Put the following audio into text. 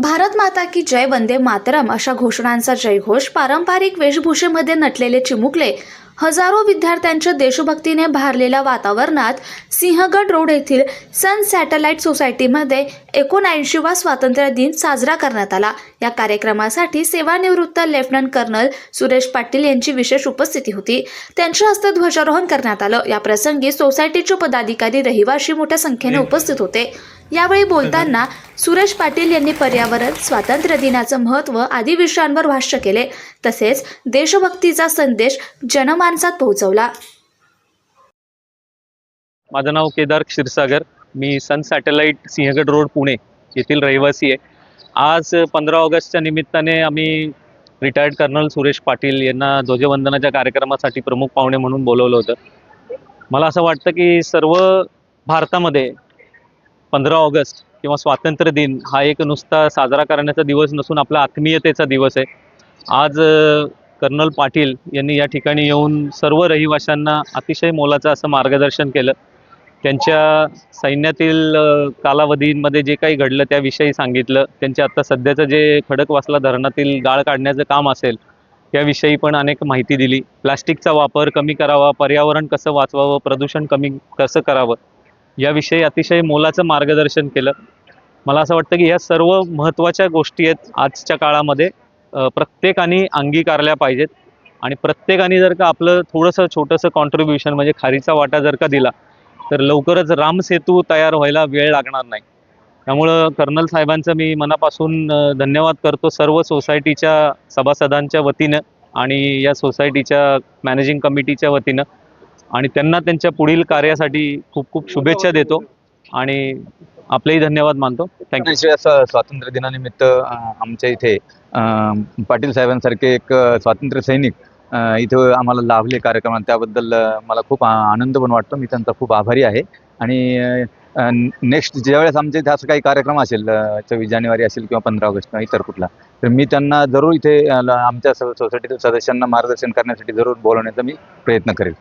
भारत माता की जय वंदे मातरम अशा घोषणांचा जयघोष पारंपरिक वेशभूषेमध्ये नटलेले चिमुकले हजारो विद्यार्थ्यांच्या देशभक्तीने भारलेल्या वातावरणात सिंहगड रोड येथील सन सॅटेलाइट सोसायटीमध्ये एकोणऐंशीवा स्वातंत्र्य दिन साजरा करण्यात आला. या कार्यक्रमासाठी सेवानिवृत्त लेफ्टनंट कर्नल सुरेश पाटील यांची विशेष उपस्थिती होती. त्यांच्या हस्ते ध्वजारोहण करण्यात आलं. या प्रसंगी सोसायटीचे पदाधिकारी रहिवाशी मोठ्या संख्येने उपस्थित होते. यावेळी बोलताना सुरेश पाटील यांनी पर्यावरण स्वातंत्र्य दिनाचं महत्त्व आदी विषयांवर भाष्य केले. तसेच देशभक्तीचा संदेश जनमानसात पोहोचवला. माझं नाव केदार क्षीरसागर. मी Sun Satellite Sinhagad road Pune येथील रहिवासी आहे. आज पंधरा ऑगस्टच्या निमित्ताने आम्ही रिटायर्ड कर्नल सुरेश पाटील यांना ध्वजवंदनाच्या कार्यक्रमासाठी प्रमुख पाहुणे म्हणून बोलवलं होतं. मला असं वाटतं की सर्व भारतामध्ये पंधरा ऑगस्ट किंवा स्वातंत्र्य दिन हा एक नुसता साजरा करण्याचा दिवस नसून आपला आत्मीयतेचा दिवस आहे. आज कर्नल पाटील यांनी या ठिकाणी येऊन सर्व रहिवाशांना अतिशय मोलाचं असं मार्गदर्शन केलं. त्यांच्या सैन्यातील कालावधींमध्ये कालावधीमध्ये जे काही घडलं त्याविषयी सांगितलं. त्यांचे आत्ता सध्याचं जे खडकवासला धरणातील गाळ काढण्याचं काम असेल त्याविषयी पण अनेक माहिती दिली. प्लास्टिकचा वापर कमी करावा पर्यावरण कसं वाचवावं प्रदूषण कमी कसं करावं याविषयी अतिशय मोलाचं मार्गदर्शन केलं. मला असं वाटतं की ह्या सर्व महत्त्वाच्या गोष्टी आहेत आजच्या काळामध्ये प्रत्येकाने अंगीकारल्या पाहिजेत. आणि प्रत्येकाने जर का आपलं थोडंसं छोटंसं कॉन्ट्रीब्युशन म्हणजे खारीचा वाटा जर का दिला तर लवकरच रामसेतू तयार व्हायला वेळ लागणार नाही. त्यामुळं कर्नल साहेबांचं मी मनापासून धन्यवाद करतो सर्व सोसायटीच्या सभासदांच्या वतीनं आणि या सोसायटीच्या मॅनेजिंग कमिटीच्या वतीनं. आणि त्यांना त्यांच्या पुढील कार्यासाठी खूप खूप शुभेच्छा देतो. आणि आपलेही धन्यवाद मानतो. थँक्यू स्वातंत्र्य दिनानिमित्त आमच्या इथे पाटील साहेबांसारखे एक स्वातंत्र्य सैनिक इथं आम्हाला लाभले कार्यक्रमात. त्याबद्दल मला खूप आनंद पण वाटतो. मी त्यांचा खूप आभारी आहे. आणि नेक्स्ट ज्यावेळेस आमच्या इथे असं काही कार्यक्रम असेल चोवीस जानेवारी असेल किंवा पंधरा ऑगस्ट किंवा इतर कुठला तर मी त्यांना जरूर इथे आमच्या सोसायटीतील सदस्यांना मार्गदर्शन करण्यासाठी जरूर बोलवण्याचा मी प्रयत्न करेल.